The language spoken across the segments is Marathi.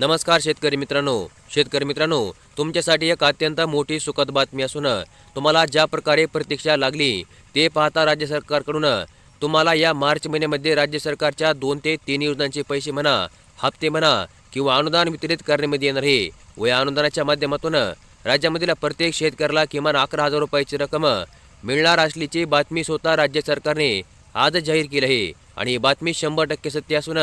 नमस्कार शेतकरी मित्रांनो. शेतकरी मित्रांनो तुमच्यासाठी एक अत्यंत मोठी सुखद बातमी असून तुम्हाला ज्या प्रकारे प्रतीक्षा लागली ते पाहता राज्य सरकारकडून तुम्हाला या मार्च महिन्यामध्ये राज्य सरकारच्या दोन ते तीन योजनांचे पैसे म्हणा हप्ते म्हणा किंवा अनुदान वितरित करण्यामध्ये येणार आहे. व या अनुदानाच्या माध्यमातून राज्यामधील प्रत्येक शेतकऱ्याला किमान अकरा हजार रुपयाची रक्कम मिळणार असल्याची बातमी स्वतः राज्य सरकारने आज जाहीर केली आहे. आणि ही बातमी शंभर टक्के सत्य असून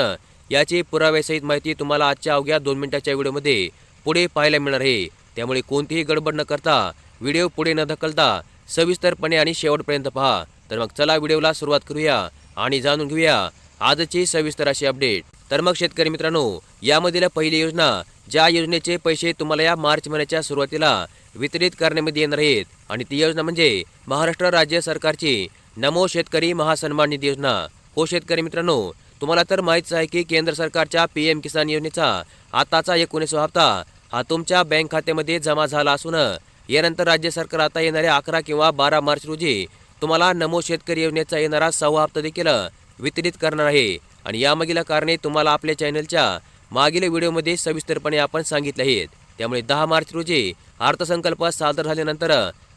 याची पुराव्यासहित माहिती तुम्हाला आजच्या अवघ्या दोन मिनिटाच्या व्हिडिओमध्ये पुढे पाहायला मिळणार आहे. त्यामुळे कोणतीही गडबड न करता व्हिडिओ पुढे न ढकलता सविस्तरपणे आणि शेवटपर्यंत पहा. तर मग चला व्हिडिओला सुरुवात करूया आणि जाणून घेऊया आजची सविस्तर अशी अपडेट. तर मग शेतकरी मित्रांनो यामधील पहिली योजना ज्या योजनेचे पैसे तुम्हाला या मार्च महिन्याच्या सुरुवातीला वितरित करण्यामध्ये येणार आहेत आणि ती योजना म्हणजे महाराष्ट्र राज्य सरकारची नमो शेतकरी महासन्मान निधी योजना. हो शेतकरी मित्रांनो तुम्हाला तर माहीतच आहे की केंद्र सरकारच्या पी एम किसान योजनेचा आताचा एकोणीसवा हप्ता हा तुमच्या बँक खात्यामध्ये जमा झाला असून यानंतर राज्य सरकार आता येणाऱ्या अकरा किंवा बारा मार्च रोजी तुम्हाला नमो शेतकरी योजनेचा येणारा सहावा हप्ता देखील वितरित करणार आहे. आणि यामागील कारणे तुम्हाला आपल्या चॅनलच्या मागील व्हिडिओमध्ये सविस्तरपणे आपण सांगितले आहेत. त्यामुळे दहा मार्च रोजी अर्थसंकल्प सादर झाल्यानंतर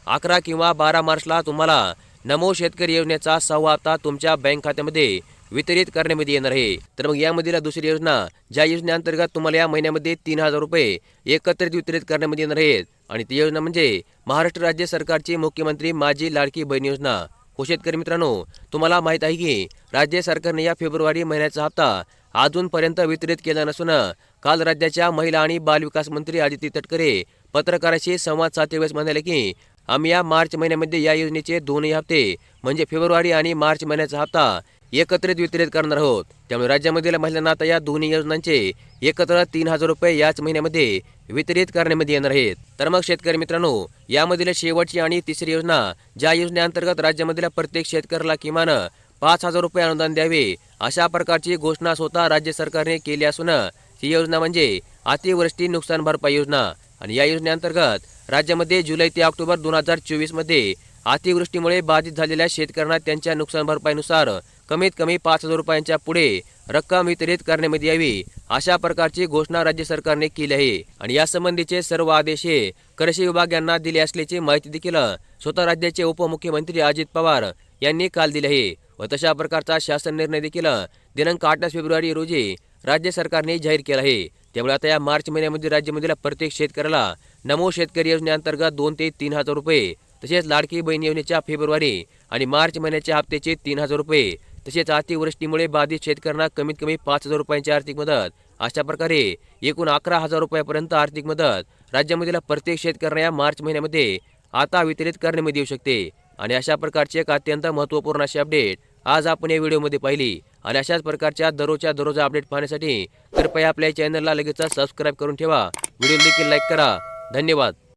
अकरा किंवा बारा मार्चला तुम्हाला नमो शेतकरी योजनेचा सहावा हप्ता तुमच्या बँक खात्यामध्ये वितरित करण्यामध्ये येणार आहे. तर मग यामधील दुसरी योजना ज्या योजनेअंतर्गत तुम्हाला या महिन्यामध्ये तीन हजार रुपये एकत्रित वितरित करण्यामध्ये येणार आहेत. आणि ती योजना म्हणजे महाराष्ट्र राज्य सरकारची मुख्यमंत्री माझी लाडकी बहीण योजना. हो शेतकरी मित्रांनो तुम्हाला माहीत आहे की राज्य सरकारने या फेब्रुवारी महिन्याचा हप्ता अजूनपर्यंत वितरित केला नसून काल राज्याच्या महिला आणि बालविकास मंत्री आदिती तटकरे पत्रकाराशी संवाद साधतेवेळेस म्हणाले की आम्ही या मार्च महिन्यामध्ये या योजनेचे दोनही हप्ते म्हणजे फेब्रुवारी आणि मार्च महिन्याचा हप्ता एकत्रित वितरित करणार आहोत. त्यामुळे राज्यामधील महिलांना आता या दोन्ही योजनांचे एकत्र तीन हजार रुपये याच महिन्यामध्ये वितरित करण्यामध्ये येणार आहेत. तर मग शेतकरी मित्रांनो यामधील शेवटची आणि तिसरी योजना ज्या योजनेअंतर्गत राज्यामधील प्रत्येक शेतकऱ्याला किमान पाच हजार रुपये अनुदान द्यावे अशा प्रकारची घोषणा स्वतः राज्य सरकारने केली असून ही योजना म्हणजे अतिवृष्टी नुकसान भरपाई योजना. आणि या योजनेअंतर्गत राज्यामध्ये जुलै ते ऑक्टोबर दोन हजार चोवीसमध्ये अतिवृष्टीमुळे बाधित झालेल्या शेतकऱ्यांना त्यांच्या नुकसान भरपाईनुसार कमीत कमी पाच हजार रुपयांच्या पुढे रक्कम वितरित करण्यामध्ये यावी अशा प्रकारची घोषणा राज्य सरकारने केली आहे. आणि यासंबंधीचे सर्व आदेश हे कृषी विभाग यांना दिले असल्याची माहिती देखील स्वतः राज्याचे उपमुख्यमंत्री अजित पवार यांनी काल दिले आहे. व तशा प्रकारचा शासन निर्णय देखील दिनांक आठ फेब्रुवारी रोजी राज्य सरकारने जाहीर केला आहे. त्यामुळे आता या मार्च महिन्यामध्ये राज्यामधील प्रत्येक शेतकऱ्याला नमो शेतकरी योजनेअंतर्गत दोन ते तीन हजार रुपये तसेच लाडकी बहीण योजनेच्या फेब्रुवारी आणि मार्च महिन्याच्या हप्त्याचे तीन हजार रुपये तसेच अतिवृष्टीमुळे बाधित शेतकऱ्यांना कमीत कमी पाच हजार रुपयांची आर्थिक मदत. अशा प्रकारे एकूण अकरा हजार रुपयापर्यंत आर्थिक मदत राज्यामधील प्रत्येक शेतकऱ्यांना या मार्च महिन्यामध्ये आता वितरित करण्यामध्ये येऊ शकते. आणि अशा प्रकारची एक अत्यंत महत्त्वपूर्ण अशी अपडेट आज आपण या व्हिडिओमध्ये पाहिली. आणि अशाच प्रकारच्या दररोजच्या दररोज अपडेट पाहण्यासाठी कृपया आपल्या चॅनलला लगेच सबस्क्राईब करून ठेवा. व्हिडिओ देखील लाईक करा. धन्यवाद.